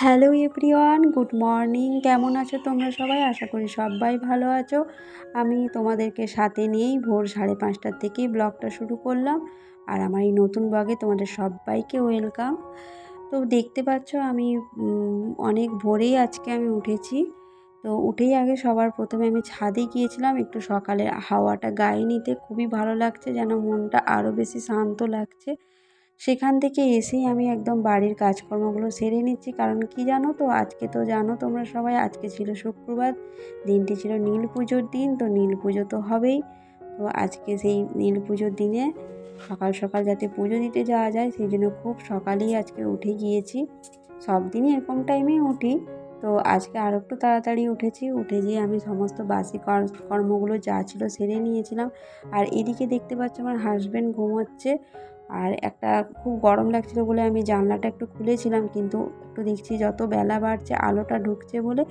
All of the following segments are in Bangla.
Hello everyone, good morning. কেমন আছো তোমরা সবাই? আশা করি সবাই ভালো আছো। আমি তোমাদেরকে সাথে নিয়েই ভোর সাড়ে পাঁচটার থেকেই ব্লগটা শুরু করলাম। আর আমার এই নতুন ব্লগে তোমাদের সবাইকে ওয়েলকাম। তো দেখতে পাচ্ছ আমি অনেক ভোরেই আজকে আমি উঠেছি। তো উঠেই আগে সবার প্রথমে আমি ছাদে গিয়েছিলাম। একটু সকালের হাওয়াটা গায়ে নিতে খুবই ভালো লাগছে, যেন মনটা আরও বেশি শান্ত লাগছে। সেখান থেকে এসেই আমি একদম বাড়ির কাজকর্মগুলো সেরে নিচ্ছি। কারণ কি জানো তো? আজকে তো জানো তোমরা সবাই, আজকে ছিল শুক্রবার, দিনটি ছিল নীল পুজোর দিন, তো নীল পুজো তো হবেই। তো আজকে সেই নীল পুজোর দিনে সকাল সকাল যাতে পুজো দিতে যাওয়া যায়, সেই জন্য খুব সকালেই আজকে উঠে গিয়েছি। সব দিনই এরকম টাইমেই উঠি। তো আজকে আর একটু তাড়াতাড়ি উঠেছি। উঠে গিয়ে আমি সমস্ত বাসি কর্মগুলো যা ছিল সেরে নিয়েছিলাম। আর এদিকে দেখতে পাচ্ছ আমার হাজব্যান্ড ঘুমোচ্ছে। আর একটা খুব গরম লাগছিল বলে আমি জানলাটা একটু খুলেছিলাম, কিন্তু একটু দেখছি যত বেলা বাড়ছে, আলোটা ঢুকছে বলে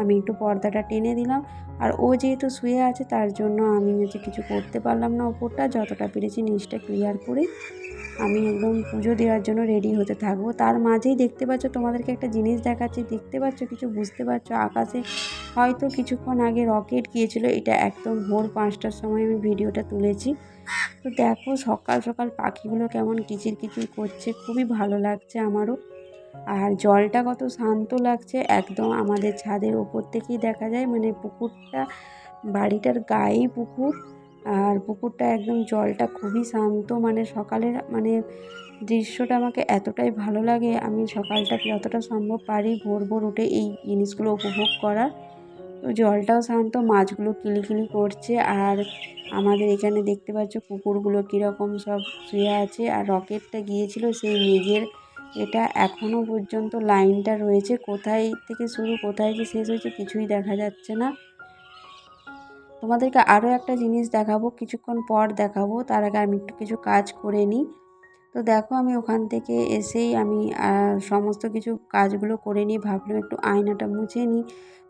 আমি একটু পর্দাটা টেনে দিলাম। আর ও যেহেতু শুয়ে আছে, তার জন্য আমি হচ্ছে কিছু করতে পারলাম না ওপরটা, যতটা পেরেছি নিচটা ক্লিয়ার করে আমি একদম পুজো দেওয়ার জন্য রেডি হতে থাকব। তার মাঝেই দেখতে পাচ্ছ, তোমাদেরকে একটা জিনিস দেখাচ্ছি, দেখতে পাচ্ছ, কিছু বুঝতে পারছ, আকাশে হয়তো কিছুক্ষণ আগে রকেট গিয়েছিল, এটা একদম ভোর পাঁচটার সময় আমি ভিডিওটা তুলেছি। তো দেখো সকাল সকাল পাখিগুলো কেমন কিচির কিচির করছে, খুবই ভালো লাগছে আমারও। আর জলটা কত শান্ত লাগছে, একদম আমাদের ছাদের ওপর থেকেই দেখা যায় মানে পুকুরটা, বাড়িটার গায়েই পুকুর। আর পুকুরটা একদম জলটা খুবই শান্ত মানে সকালের মানে দৃশ্যটা আমাকে এতটাই ভালো লাগে। আমি সকালটা যতটা সম্ভব পারি ভোর ভোর উঠে এই জিনিসগুলো উপভোগ করার। তো জলটাও শান্ত, মাছগুলো কিলিকিলি করছে আর আমাদের এখানে দেখতে পাচ্ছ কুকুরগুলো কীরকম সব শুয়ে আছে আর রকেটটা গিয়েছিল সেই মেঘের। এটা এখনও পর্যন্ত লাইনটা রয়েছে, কোথায় থেকে শুরু, কোথায় যে শেষ হয়েছে কিছুই দেখা যাচ্ছে না। তোমাদেরকে আরও একটা জিনিস দেখাবো, কিছুক্ষণ পর দেখাবো, তার আগে আমি একটু কিছু কাজ করে নিই। তো দেখো আমি ওখান থেকে এসেই আমি সমস্ত কিছু কাজগুলো করে নিই ভাবলাম একটু আয়নাটা মুছে নিই।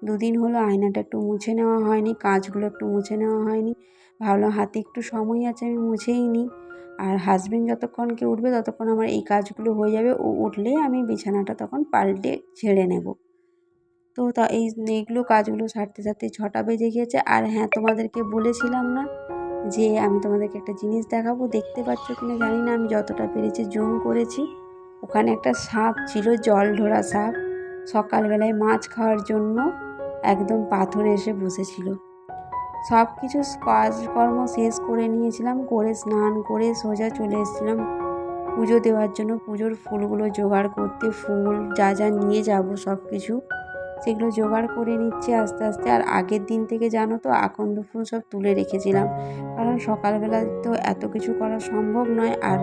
দুদিন হলো আয়নাটা একটু মুছে নেওয়া হয়নি, কাজগুলো একটু মুছে নেওয়া হয়নি। ভাবলাম হাতে একটু সময় আছে, আমি মুছেই নিই। আর হাজব্যান্ড যতক্ষণ কে উঠবে ততক্ষণ আমার এই কাজগুলো হয়ে যাবে, ও উঠলে আমি বিছানাটা তখন পাল্টে ছেড়ে নেব। তো তা এই, এইগুলো কাজগুলো সারতে সারতে ছটা বেজে গিয়েছে। আর হ্যাঁ তোমাদেরকে বলেছিলাম না যে আমি তোমাদেরকে একটা জিনিস দেখাবো, দেখতে পাচ্ছ কিনা জানি না, আমি যতটা পেরেছি জুম করেছি। ওখানে একটা সাপ ছিল, জল ঢোরা সাপ। সকালবেলায় মাছ খাওয়ার জন্য একদম পাথরে এসে বসেছিল। সব কিছু কাজকর্ম শেষ করে নিয়েছিলাম, করে স্নান করে সোজা চলে এসেছিলাম পুজো দেওয়ার জন্য। পুজোর ফুলগুলো জোগাড় করতে, ফুল যা যা নিয়ে যাব সব কিছু সেগুলো জোগাড় করে নিচ্ছি আস্তে আস্তে। আর আগের দিন থেকে জানো তো, আকন্দ ফুল সব তুলে রেখেছিলাম। কারণ সকালবেলা তো এত কিছু করা সম্ভব নয়। আর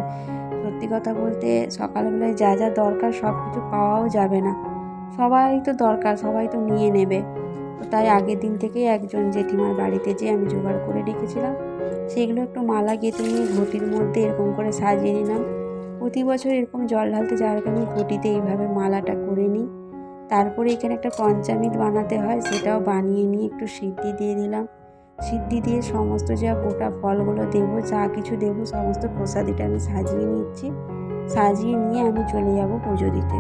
সত্যি কথা বলতে, সকালবেলায় যা যা দরকার সব কিছু পাওয়াও যাবে না। সবাই তো দরকার, সবাই তো নিয়ে নেবে। তো তাই আগের দিন থেকেই একজন জেঠিমার বাড়িতে যেয়ে আমি জোগাড় করে রেখেছিলাম। সেগুলো একটু মালা গেঁথে নিয়ে ঘটির মধ্যে এরকম করে সাজিয়ে নিলাম। প্রতি বছর এরকম জল ঢালতে যাওয়ার কারণে ঘটিতে এইভাবে মালাটা করে নিই। তারপরে এখানে একটা পঞ্চামৃত বানাতে হয়, সেটাও বানিয়ে নিয়ে একটু সিদ্ধি দিয়ে দিলাম। সিদ্ধি দিয়ে সমস্ত যা গোটা ফলগুলো দেবো, যা কিছু দেবো, সমস্ত প্রসাদিটা আমি সাজিয়ে নিচ্ছি। সাজিয়ে নিয়ে আমি চলে যাব পুজো দিতে।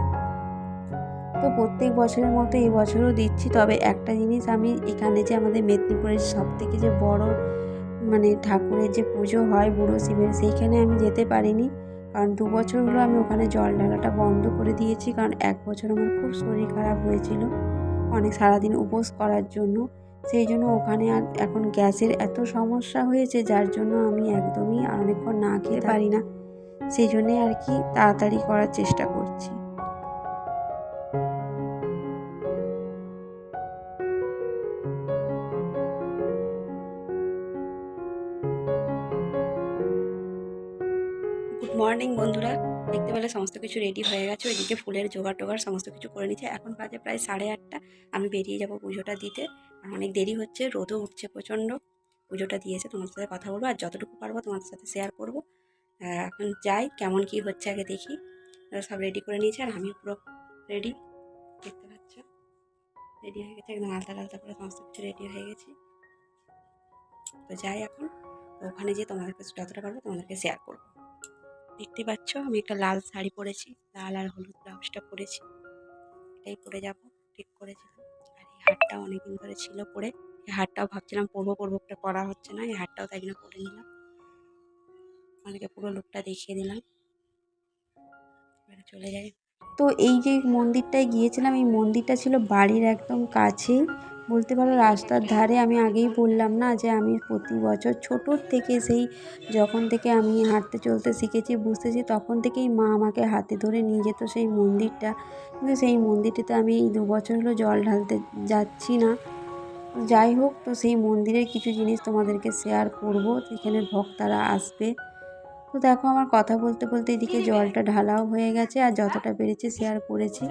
তো প্রত্যেক বছরের মতো এই বছরও দিচ্ছি, তবে একটা জিনিস আমি এখানে যে আমাদের মেদিনীপুরের সব থেকে যে বড় মানে ঠাকুরের যে পুজো হয় বুড়ো শিবের, সেইখানে আমি যেতে পারিনি। কারণ দু বছর হলো আমি ওখানে জল ঢালাটা বন্ধ করে দিয়েছি কারণ এক বছর আমার খুব শরীর খারাপ হয়েছিল অনেক সারাদিন উপোস করার জন্য। সেই জন্য ওখানে আর এখন গ্যাসের এত সমস্যা হয়েছে যার জন্য আমি একদমই অনেকক্ষণ না খেতে পারি না। সেই জন্যে আর কি তাড়াতাড়ি করার চেষ্টা করছি। মর্নিং বন্ধুরা। দেখতে পেলে সমস্ত কিছু রেডি হয়ে গেছে। ওইদিকে ফুলের জোগাড় টোগাড় সমস্ত কিছু করে নিচ্ছে। এখন বাজে প্রায় সাড়ে আটটা। আমি বেরিয়ে যাব পুজোটা দিতে। অনেক দেরি হচ্ছে, রোদও উঠছে প্রচণ্ড। পুজোটা দিয়েছে তোমাদের সাথে কথা বলব। আর যতটুকু পারব তোমাদের সাথে শেয়ার করব। এখন যাই, কেমন কি হচ্ছে আগে দেখি। সব রেডি করে নিয়েছে আর আমি পুরো রেডি দেখতে পাচ্ছ? রেডি হয়ে গেছে, একদম আলতা আলতা করে সমস্ত কিছু রেডি হয়ে গেছে। তো যাই এখন, ওখানে যেয়ে তোমাদেরকে যতটা পারব তোমাদেরকে শেয়ার করব। দেখতে পাচ্ছ? আমি একটা লাল শাড়ি পরেছি, লাল আর হলুদ ব্লাউজটা পরেছি। এটাই পরে যাব, ঠিক করেছিলাম। আর এই হারটা অনেকদিন ধরে ছিল পরে। এই হারটাও ভাবছিলাম পরবো পরবো করে করা হচ্ছে না। এই হারটাও তাই জন্য পরে নিলাম। অনেকে পুরো লুকটা দেখিয়ে দিলাম। এবারে চলে যাই। তো এই যে মন্দিরটায় গিয়েছিলাম, এই মন্দিরটা ছিল বাড়ির একদম কাছেই বলতে পারো রাস্তার ধারে আমি আগেই বললাম না যে আমি প্রতি বছর ছোটোর থেকে সেই যখন থেকে আমি হাঁটতে চলতে শিখেছি, বুঝতেছি তখন থেকেই মা আমাকে হাতে ধরে নিয়ে যেত সেই মন্দিরটা। কিন্তু সেই মন্দিরটিতে আমি এই দু বছর হলো জল ঢালতে যাচ্ছি না। যাই হোক, তো সেই মন্দিরের কিছু জিনিস তোমাদেরকে শেয়ার করব। যেখানে ভক্তারা আসবে। তো দেখো আমার কথা বলতে বলতে এদিকে জলটা ঢালাও হয়ে গেছে আর যতটা পেরেছি শেয়ার করেছি।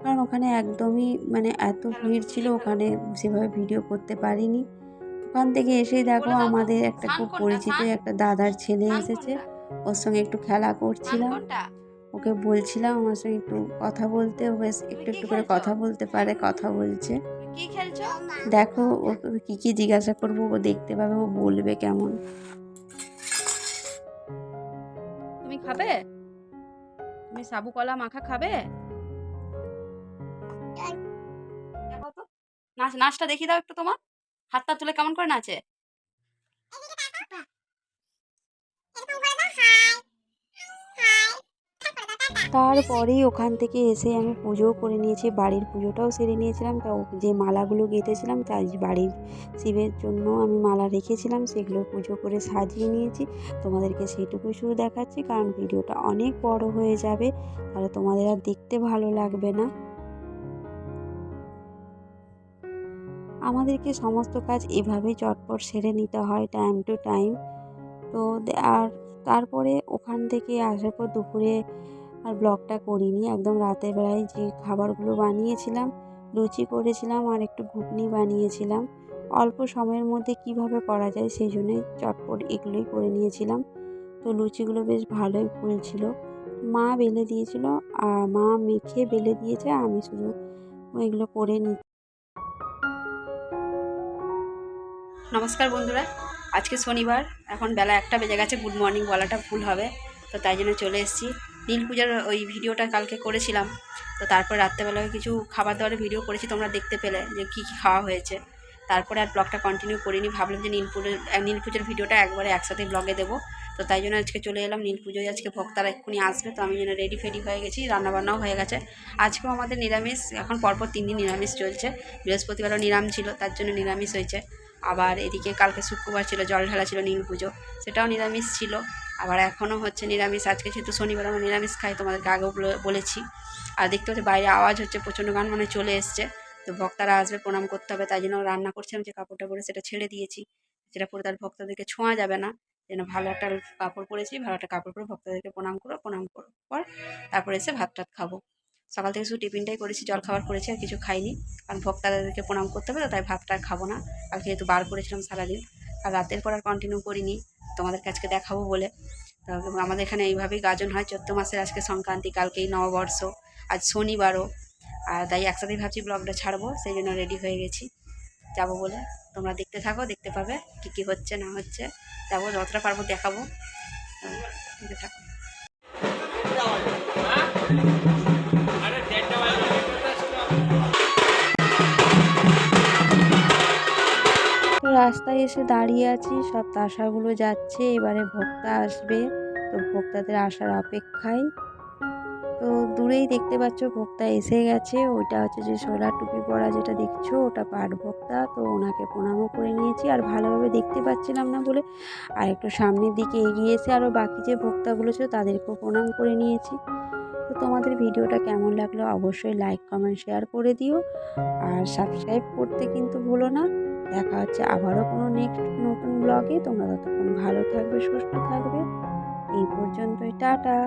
কারণ ওখানে একদমই মানে এত ভিড় ছিল ওখানে সেভাবে ভিডিও করতে পারিনি। ওখান থেকে এসেই দেখো আমাদের একটা খুব পরিচিত একটা দাদার ছেলে এসেছে। ওর সঙ্গে একটু খেলা করছিলাম। ওকে বলছিলাম আমার সঙ্গে একটু কথা বলতে ও বেশ একটু একটু করে কথা বলতে পারে কথা বলছে। দেখো ও কী কী জিজ্ঞাসা করব ও দেখতে পাবে ও বলবে কেমন। খাবে? তুমি সাবু, কলা, মাখা খাবে? নাচ, নাচটা দেখিয়ে দাও একটু তোমার। হাতটা তুলে কেমন করে নাচে? তারপরেই ওখান থেকে এসে আমি পুজোও করে নিয়েছি, বাড়ির পুজোটাও সেরে নিয়েছিলাম। তো যে মালাগুলো গেঁথেছিলাম তাই বাড়ির শিবের জন্য আমি মালা রেখেছিলাম, সেগুলো পুজো করে সাজিয়ে নিয়েছি। তোমাদেরকে সেটুকু শুধু দেখাচ্ছি, কারণ ভিডিওটা অনেক বড় হয়ে যাবে, তাহলে তোমাদের আর দেখতে ভালো লাগবে না। আমাদেরকে সমস্ত কাজ এভাবেই চটপট সেরে নিতে হয় টাইম টু টাইম তো আর তারপরে ওখান থেকে আসার পর দুপুরে আর ব্লগটা করিনি। একদম রাতের বেলায় যে খাবারগুলো বানিয়েছিলাম, লুচি করেছিলাম আর একটু ঘুগনি বানিয়েছিলাম। অল্প সময়ের মধ্যে কীভাবে করা যায় সেই জন্যই চটপট এগুলোই করে নিয়েছিলাম। তো লুচিগুলো বেশ ভালোই ফুলছিল। মা বেলে দিয়েছিল, আর মা মেখে বেলে দিয়েছে আমি শুধু এগুলো করে নি। নমস্কার বন্ধুরা, আজকে শনিবার, এখন বেলা একটা বেজে গেছে, গুড মর্নিং বলাটা ভুল হবে, তো তাই জন্য চলে এসেছি। নীল পূজার ওই ভিডিওটা কালকে করেছিলাম। তো তারপর রাত্রেবেলায় কিছু খাবার দাবারের ভিডিও করেছি, তোমরা দেখতে পেলে যে কী কী খাওয়া হয়েছে। তারপরে আর ব্লগটা কন্টিনিউ করিনি, ভাবলাম যে নীল পুজোর নীল পুজোর ভিডিওটা একবারে একসাথে ব্লগে দেবো। তো তাই জন্য আজকে চলে এলাম নীল পুজোয় আজকে ভক্তারা এক্ষুনি আসবে, তো আমি যেন রেডি ফেডি হয়ে গেছি, রান্নাবান্নাও হয়ে গেছে। আজকেও আমাদের নিরামিষ, এখন পরপর তিন দিন নিরামিষ চলছে। বৃহস্পতিবারও নিরাম ছিল, তার জন্য নিরামিষ হয়েছে। আবার এদিকে কালকে শুক্রবার ছিল, জল ঢালা ছিল, নীল পুজো। সেটাও নিরামিষ ছিল। আবার এখনও হচ্ছে নিরামিষ। আজকে যেহেতু শনিবার, আমরা নিরামিষ খাই, তোমাদেরকে আগেও বলেছি। আর দেখতে হচ্ছে বাইরে আওয়াজ হচ্ছে, প্রচণ্ড গান মানে চলে এসছে। তো ভক্তারা আসবে, প্রণাম করতে হবে। তাই জন্য রান্না করছিলাম যে কাপড়টা পরে সেটা ছেড়ে দিয়েছি। যেটা পরে তার ভক্তদেরকে ছোঁয়া যাবে না। যেন ভালো একটা কাপড় পরেছি, ভালো একটা কাপড় পরে ভক্তদেরকে প্রণাম করো, প্রণাম করার পর তারপরে এসে ভাত টাত খাব। সকাল থেকে শুধু টিফিনটাই করেছি, জল খাবার করেছি আর কিছু খাইনি। কারণ ভক্তাদেরকে প্রণাম করতে হবে, তো তাই ভাতটা খাব না। কালকে যেহেতু বার করেছিলাম সারাদিন, আর রাতের পর আর কন্টিনিউ করিনি। তোমাদেরকে আজকে দেখাবো বলে। আমাদের এখানে এইভাবেই গাজন হয়। চৈত্র মাসের আজকে সংক্রান্তি, কালকেই নববর্ষ, আজ শনিবারও। আর তাই একসাথেই ভাবছি ব্লগটা ছাড়বো, সেই জন্য রেডি হয়ে গেছি। যাব বলে। তোমরা দেখতে থাকো, দেখতে পাবে কী কী হচ্ছে, না হচ্ছে। যাব, যতটা পারব দেখাবো। দেখতে থাকো। রাস্তায় এসে দাঁড়িয়ে আছি, সব তাসাগুলো যাচ্ছে, এবারে ভোক্তা আসবে। তো ভোক্তাদের আসার অপেক্ষায়। তো দূরেই দেখতে পাচ্ছ ভোক্তা এসে গেছে, ওইটা হচ্ছে যে সোলার টুপি পরা যেটা দেখছ, ওটা পাট ভোক্তা। তো ওনাকে প্রণামও করে নিয়েছি, আর ভালোভাবে দেখতে পাচ্ছিলাম না বলে। আর একটু সামনের দিকে এগিয়ে এসে আরও বাকি যে ভোক্তাগুলো ছিল, তাদেরকেও প্রণাম করে নিয়েছি। তো তোমাদের ভিডিওটা কেমন লাগল অবশ্যই লাইক, কমেন্ট, শেয়ার করে দিও। আর সাবস্ক্রাইব করতে কিন্তু ভুলো না। দেখা হচ্ছে আবারও কোনো নেক্সট নতুন ব্লগে তোমরা ততক্ষণ ভালো থাকবে, সুস্থ থাকবে। এই পর্যন্তই, টাটা।